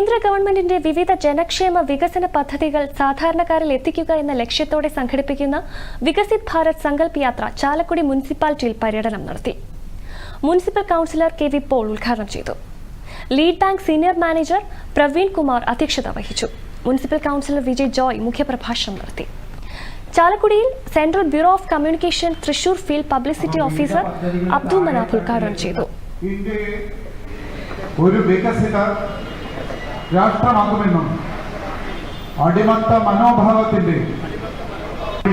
കേന്ദ്ര ഗവൺമെന്റിന്റെ വിവിധ ജനക്ഷേമ വികസന പദ്ധതികൾ സാധാരണക്കാരിൽ എത്തിക്കുക എന്ന ലക്ഷ്യത്തോടെ സംഘടിപ്പിക്കുന്ന വികസിത് ഭാരത് സങ്കല്പ് യാത്ര ചാലക്കുടി മുനിസിപ്പാലിറ്റിയിൽ പര്യടനം നടത്തി. Municipal councillor K V Paul ഉദ്ഘാടനം ചെയ്തു. Lead bank senior manager Praveen Kumar അധ്യക്ഷത വഹിച്ചു. മുനിസിപ്പൽ കൗൺസിലർ വിജയ് ജോയ് മുഖ്യപ്രഭാഷണം നടത്തി. ചാലക്കുടിയിൽ central bureau of communication Thrissur field publicity officer Abdul Manaf ഉദ്ഘാടനം ചെയ്തു. ഒരു വികസിത രാഷ്ട്രമാക്കുമെന്നും അടിമത്ത മനോഭാവത്തിന്റെ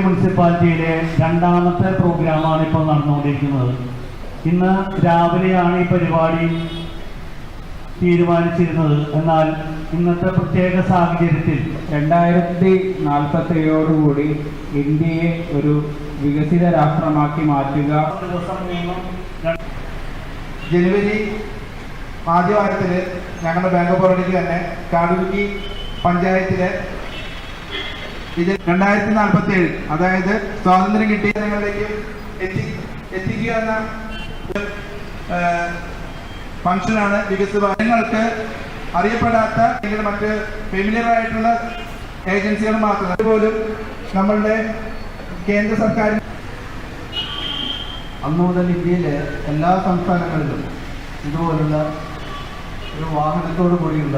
മുനിസിപ്പാലിറ്റിയിലെ രണ്ടാമത്തെ പ്രോഗ്രാമാണ് ഇപ്പോൾ നടന്നുകൊണ്ടിരിക്കുന്നത്. ഇന്ന് രാവിലെയാണ് ഈ പരിപാടി തീരുമാനിച്ചിരുന്നത്. എന്നാൽ ഇന്നത്തെ പ്രത്യേക സാഹചര്യത്തിൽ രണ്ടായിരത്തി നാൽപ്പത്തേഴോടുകൂടി ഇന്ത്യയെ ഒരു വികസിത രാഷ്ട്രമാക്കി മാറ്റുക. ജനുവരി ആദ്യവാരത്തിൽ ഞങ്ങളുടെ ബാങ്ക് ഓഫ് ബറോഡയ്ക്ക് തന്നെ കാടുകുറ്റി പഞ്ചായത്തിലെ ഇത് രണ്ടായിരത്തി നാൽപ്പത്തി ഏഴ് അതായത് സ്വാതന്ത്ര്യം കിട്ടിയ ജനങ്ങളിലേക്ക് എത്തി എത്തിക്കുക എന്ന ഫംഗ്ഷനാണ് വികസിത ജനങ്ങൾക്ക് അറിയപ്പെടാത്ത അല്ലെങ്കിൽ മറ്റ് ഫെമിലിയർ ആയിട്ടുള്ള ഏജൻസികൾ മാത്രം. അതുപോലും നമ്മളുടെ കേന്ദ്ര സർക്കാർ അന്നു മുതൽ ഇന്ത്യയിലെ എല്ലാ സംസ്ഥാനങ്ങളിലും ഇതുപോലുള്ള ഒരു വാഹനത്തോടു കൂടിയുള്ള